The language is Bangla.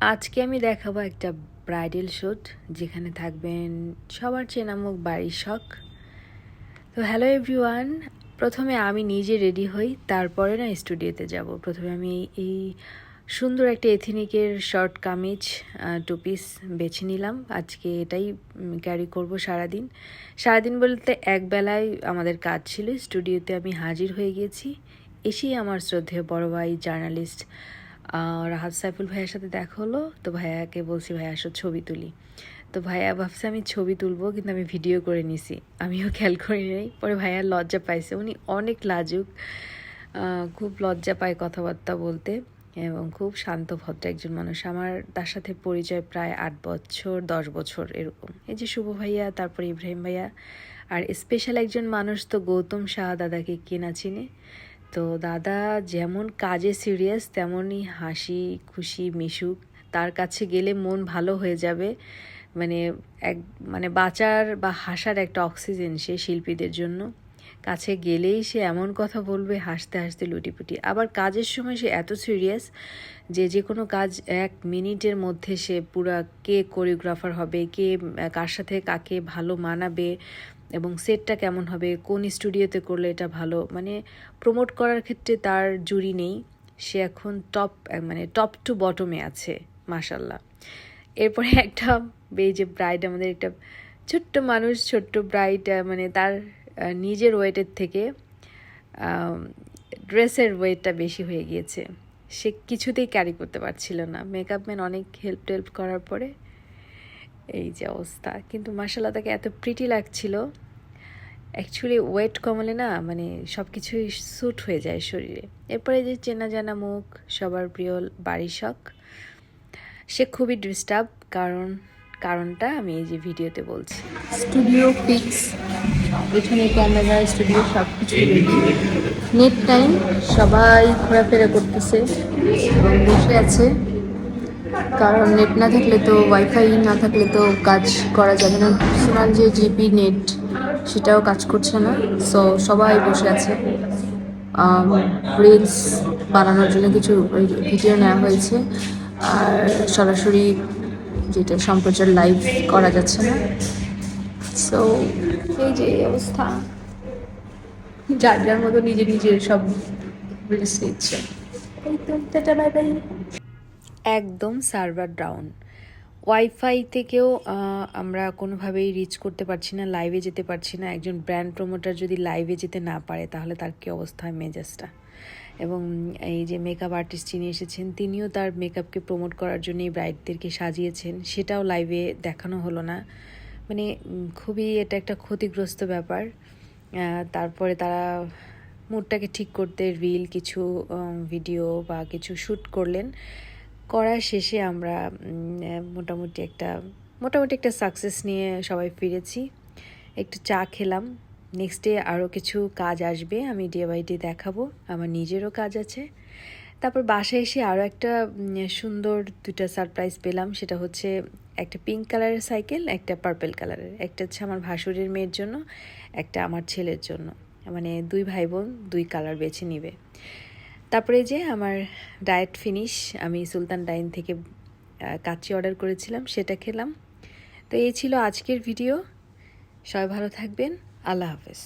আজকে আমি দেখাবো একটা ব্রাইডাল শ্যুট যেখানে থাকবেন সবার চেনা মুখ বাড়ির শখ। তো হ্যালো এভরিওয়ান প্রথমে আমি নিজে রেডি হই, তারপরে না স্টুডিওতে যাব। প্রথমে আমি এই সুন্দর একটা এথিনিকের শর্ট কামিজ টু পিস বেছে নিলাম। আজকে এটাই ক্যারি করব সারাদিন। সারাদিন বলতে একবেলায় আমাদের কাজ ছিল স্টুডিওতে আমি হাজির হয়ে গেছি। এসেই আমার শ্রদ্ধেয় বড় ভাই জার্নালিস্ট রাহাত সাইফুল ভাইয়ের সাথে দেখা হলো। তো ভাইয়াকে বলছি, ভাইয়া, আসো, ছবি তুলি। তো ভাইয়া ভাবছে, আমি ছবি তুলবো, কিন্তু আমি ভিডিও করে নিছি। আমিও খেয়াল করি নাই। পরে ভাইয়া লজ্জা পাইছে। উনি অনেক লাজুক খুব লজ্জা পায় কথাবার্তা বলতে এবং খুব শান্ত, ভদ্র একজন মানুষ। আমার, তার সাথে পরিচয় প্রায় আট বছর, দশ বছর এরকম। এই যে শুভ ভাইয়া, তারপর ইব্রাহিম ভাইয়া, আর স্পেশাল একজন মানুষ তো গৌতম শাহ দাদাকে কেনা চিনে? তো দাদা যেমন কাজে সিরিয়াস তেমনই হাসি খুশি মিশুক। তার কাছে গেলে মন ভালো হয়ে যাবে। মানে এক মানে বাঁচার বা হাসার একটা অক্সিজেন সে শিল্পীদের জন্য। কাছে গেলেই সে এমন কথা বলবে, হাসতে হাসতে লুটিপুটি। আবার কাজের সময় সে এত সিরিয়াস যে যে কোনো কাজ এক মিনিটের মধ্যে সে পুরা কে কোরিওগ্রাফার হবে, কে, কার সাথে কাকে ভালো মানাবে এবং সেটটা কেমন হবে, কোন স্টুডিওতে করলে এটা ভালো মানে প্রমোট করার ক্ষেত্রে তার জুরি নেই। সে এখন টপ মানে টপ টু বটমে আছে মাসাল্লাহ এরপরে একটা এই যে ব্রাইড আমাদের একটা ছোট্ট মানুষ, ছোট্ট ব্রাইড মানে তার নিজের ওয়েটের থেকে ড্রেসের ওয়েটটা বেশি হয়ে গিয়েছে। সে কিছুতেই ক্যারি করতে পারছিল না। মেকআপ ম্যান অনেক হেল্প টেল্প করার পরে এই যে অবস্থা। কিন্তু মাসাল্লাহ তাকে এত প্রিটি লাগছিল। অ্যাকচুয়ালি ওয়েট কমালে না মানে সব কিছুই স্যুট হয়ে যায় শরীরে। এরপরে যে চেনা জানা মুখ, সবার প্রিয় বাড়ির শখ, সে খুবই ডিস্টার্ব কারণ, কারণটা আমি এই যে ভিডিওতে বলছি। স্টুডিও পিক্স পেছনে ক্যামেরা স্টুডিও সব কিছু নেট টাইম সবাই ঘোরাফেরা করতেছে। এবং বসে আছে। কারণ নেট না থাকলে তো ওয়াইফাই না থাকলে তো কাজ করা যাবে না। সোনার যে জিপি নেট সেটাও কাজ করছে না। সো সবাই বসে আছে। রিলস বানানোর জন্য কিছু ভিডিও নেওয়া হয়েছে। আর সরাসরি যেটা সম্প্রচার লাইভ করা যাচ্ছে না। সো এই যে অবস্থা। যার যার মতো নিজে নিজের সব রিলস নিচ্ছে। এই তো, টাটা বাই বাই একদম সার্ভার ডাউন। ওয়াইফাই থেকেও আমরা কোনোভাবেই রিচ করতে পারছি না লাইভে যেতে পারছি না। একজন ব্র্যান্ড প্রমোটার যদি লাইভে যেতে না পারে, তাহলে তার কী অবস্থা? হয় মেজাজটা। এবং এই যে মেকআপ আর্টিস্ট যিনি এসেছেন, তিনিও তার মেকআপকে প্রমোট করার জন্য এই ব্রাইডদেরকে সাজিয়েছেন। সেটাও লাইভে দেখানো হলো না। মানে খুবই এটা একটা ক্ষতিগ্রস্ত ব্যাপার। তারপরে তারা মুডটাকে ঠিক করতে রিল কিছু ভিডিও বা কিছু শ্যুট করলেন। করার শেষে আমরা মোটামুটি একটা মোটামুটি একটা সাকসেস নিয়ে সবাই ফিরেছি। একটু চা খেলাম। নেক্সট ডে আরও কিছু কাজ আসবে, আমি ডে বাই ডে দেখাবো। আমার নিজেরও কাজ আছে। তারপর বাসায় এসে আরও একটা সুন্দর দুটা সারপ্রাইজ পেলাম। সেটা হচ্ছে একটা পিঙ্ক কালারের সাইকেল একটা পার্পেল কালারের একটা হচ্ছে আমার ভাসুরের মেয়ের জন্য, একটা আমার ছেলের জন্য। মানে দুই ভাই বোন, দুই কালার বেছে নিবে। তারপরে যে আমার ডায়েট ফিনিশ আমি সুলতান ডাইন থেকে কাচি অর্ডার করেছিলাম, সেটা খেলাম। তো এই ছিল আজকের ভিডিও সবাই ভালো থাকবেন। আল্লাহ হাফেজ।